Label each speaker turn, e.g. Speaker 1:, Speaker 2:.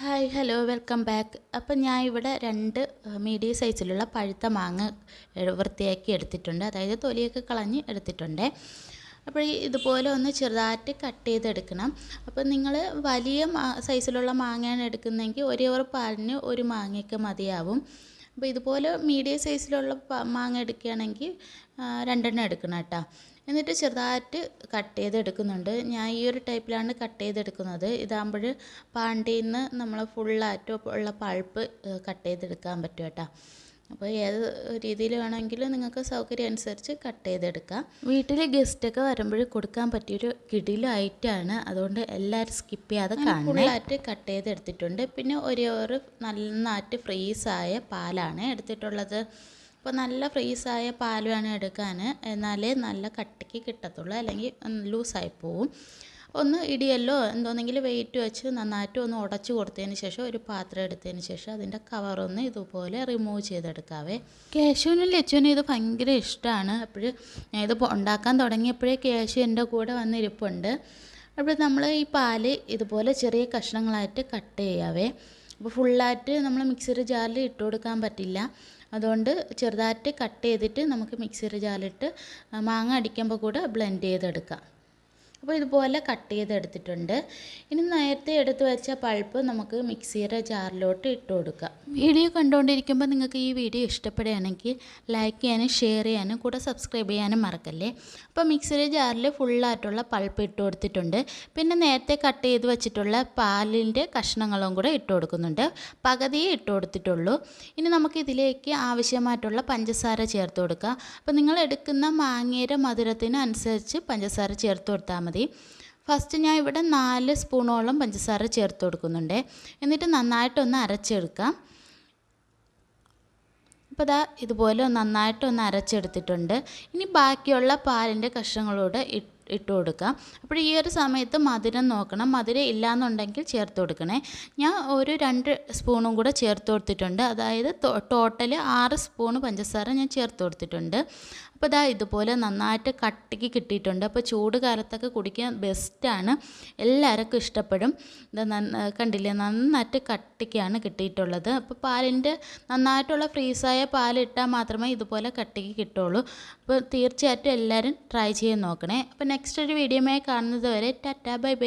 Speaker 1: Hi hello welcome back അപ്പം ഞാൻ ഇവിടെ രണ്ട് മീഡിയം സൈസിലുള്ള പഴുത്ത മാങ്ങ വൃത്തിയാക്കി എടുത്തിട്ടുണ്ട്. അതായത് തൊലിയൊക്കെ കളഞ്ഞ് എടുത്തിട്ടുണ്ട്. അപ്പോൾ ഇതുപോലെ ഒന്ന് ചെറുതായിട്ട് കട്ട് ചെയ്തെടുക്കണം. അപ്പോൾ നിങ്ങൾ വലിയ സൈസിലുള്ള മാങ്ങയാണ് എടുക്കുന്നതെങ്കിൽ ഒരു പാലിന് ഒരു മാങ്ങയൊക്കെ മതിയാവും. അപ്പോൾ ഇതുപോലെ മീഡിയം സൈസിലുള്ള മാങ്ങ എടുക്കുകയാണെങ്കിൽ രണ്ടെണ്ണം എടുക്കണം കേട്ടോ. എന്നിട്ട് ചെറുതായിട്ട് കട്ട് ചെയ്തെടുക്കുന്നുണ്ട് ഞാൻ ഈ ഒരു ടൈപ്പിലാണ് കട്ട് ചെയ്തെടുക്കുന്നത് ഇതാകുമ്പോൾ പാണ്ടിയിൽ നിന്ന് നമ്മൾ ഫുള്ളായിട്ട് ഉള്ള പൾപ്പ് കട്ട് ചെയ്തെടുക്കാൻ പറ്റും കേട്ടോ. അപ്പോൾ ഏത് രീതിയിൽ വേണമെങ്കിലും നിങ്ങൾക്ക് സൗകര്യം അനുസരിച്ച് കട്ട് ചെയ്തെടുക്കാം. വീട്ടിൽ ഗസ്റ്റൊക്കെ വരുമ്പോൾ കൊടുക്കാൻ പറ്റിയൊരു കിടിലും ഐറ്റമാണ് അതുകൊണ്ട് എല്ലാവരും സ്കിപ്പ് ചെയ്യാതെ കാണണം. ഫുള്ളായിട്ട് കട്ട് ചെയ്തെടുത്തിട്ടുണ്ട്. പിന്നെ ഒരു ഒരു നന്നായിട്ട് ഫ്രീസായ പാലാണ് എടുത്തിട്ടുള്ളത്. അപ്പോൾ നല്ല ഫ്രീസായ പാൽ വേണം എടുക്കാൻ. എന്നാലേ നല്ല കട്ടിക്ക് കിട്ടത്തുള്ളൂ. അല്ലെങ്കിൽ ലൂസായി പോവും. ഒന്ന് ഇടിയല്ലോ എന്തോന്നെങ്കിലും വെയിറ്റ് വെച്ച് നന്നായിട്ട് ഒന്ന് ഉടച്ചു കൊടുത്തതിന് ശേഷം ഒരു പാത്രം എടുത്തതിന് ശേഷം അതിന്റെ കവറൊന്ന് ഇതുപോലെ റിമൂവ് ചെയ്തെടുക്കാവേ. കേശുവിനും ലച്ചുവിനും ഇത് ഭയങ്കര ഇഷ്ടമാണ്. അപ്പോൾ ഇത് ഉണ്ടാക്കാൻ തുടങ്ങിയപ്പോഴേ കേശു എന്റെ കൂടെ വന്നിരിപ്പുണ്ട്. അപ്പോൾ നമ്മൾ ഈ പാൽ ഇതുപോലെ ചെറിയ കഷ്ണങ്ങളായിട്ട് കട്ട് ചെയ്യാവേ. അപ്പോൾ ഫുള്ളായിട്ട് നമ്മൾ മിക്സിയുടെ ജാറിൽ ഇട്ട് കൊടുക്കാൻ പറ്റില്ല. അതുകൊണ്ട് ചെറുതായിട്ട് കട്ട് ചെയ്തിട്ട് നമുക്ക് മിക്സിയുടെ ജാറിലിട്ട് മാങ്ങ അടിക്കുമ്പോൾ കൂടെ ബ്ലെൻഡ് ചെയ്തെടുക്കാം. അപ്പോൾ ഇതുപോലെ കട്ട് ചെയ്തെടുത്തിട്ടുണ്ട്. ഇനി നേരത്തെ എടുത്ത് വെച്ച പൾപ്പ് നമുക്ക് മിക്സിയുടെ ജാറിലോട്ട് ഇട്ട് കൊടുക്കാം. വീഡിയോ കണ്ടുകൊണ്ടിരിക്കുമ്പോൾ നിങ്ങൾക്ക് ഈ വീഡിയോ ഇഷ്ടപ്പെടുകയാണെങ്കിൽ ലൈക്ക് ചെയ്യാനും ഷെയർ ചെയ്യാനും കൂടെ സബ്സ്ക്രൈബ് ചെയ്യാനും മറക്കല്ലേ? അപ്പോൾ മിക്സിയുടെ ജാറിൽ ഫുള്ളായിട്ടുള്ള പൾപ്പ് ഇട്ട് കൊടുത്തിട്ടുണ്ട്. പിന്നെ നേരത്തെ കട്ട് ചെയ്ത് വെച്ചിട്ടുള്ള പാലിന്റെ കഷ്ണങ്ങളും കൂടെ ഇട്ട് കൊടുക്കുന്നുണ്ട്. പകുതിയേ ഇട്ട് കൊടുത്തിട്ടുള്ളൂ. ഇനി നമുക്ക് ഇതിലേക്ക് ആവശ്യമായിട്ടുള്ള പഞ്ചസാര ചേർത്ത് കൊടുക്കുക അപ്പോൾ നിങ്ങൾ എടുക്കുന്ന മാങ്ങയുടെ മധുരത്തിന് അനുസരിച്ച് പഞ്ചസാര ചേർത്ത് കൊടുത്താൽ മതി. ഫസ്റ്റ് ഞാൻ ഇവിടെ നാല് സ്പൂണോളം പഞ്ചസാര ചേർത്ത് കൊടുക്കുന്നുണ്ട്. എന്നിട്ട് നന്നായിട്ടൊന്ന് അരച്ചെടുക്കാം. അപ്പോൾ ദാ ഇതുപോലെ നന്നായിട്ടൊന്ന് അരച്ചെടുത്തിട്ടുണ്ട്. ഇനി ബാക്കിയുള്ള പാലിന്റെ കഷ്ണങ്ങളോട് ഇട്ട് കൊടുക്കാം. അപ്പോൾ ഈ ഒരു സമയത്ത് മധുരം നോക്കണം. മധുരം ഇല്ലയെന്നുണ്ടെങ്കിൽ ചേർത്ത് കൊടുക്കണേ. ഞാൻ ഒരു രണ്ട് സ്പൂണും കൂടെ ചേർത്ത് കൊടുത്തിട്ടുണ്ട്. അതായത് ടോട്ടൽ ആറ് സ്പൂണ് പഞ്ചസാര ഞാൻ ചേർത്ത് കൊടുത്തിട്ടുണ്ട്. അപ്പോൾ ഇതാ ഇതുപോലെ നന്നായിട്ട് കട്ടിക്ക് കിട്ടിയിട്ടുണ്ട്. അപ്പോൾ ചൂട് കാലത്തൊക്കെ കുടിക്കാൻ ബെസ്റ്റാണ്. എല്ലാവർക്കും ഇഷ്ടപ്പെടും. ഇത് കണ്ടില്ലേ? നന്നായിട്ട് കട്ടിക്കാണ് കിട്ടിയിട്ടുള്ളത്. അപ്പോൾ പാലിന്റെ നന്നായിട്ടുള്ള ഫ്രീസായ പാലിട്ടാൽ മാത്രമേ ഇതുപോലെ കട്ടിക്ക് കിട്ടുള്ളൂ അപ്പോൾ തീർച്ചയായിട്ടും എല്ലാവരും ട്രൈ ചെയ്ത് നോക്കണേ. അപ്പോൾ നെക്സ്റ്റ് ഒരു വീഡിയോമായി കാണുന്നത് വരെ ടാറ്റാ ബൈ ബൈ.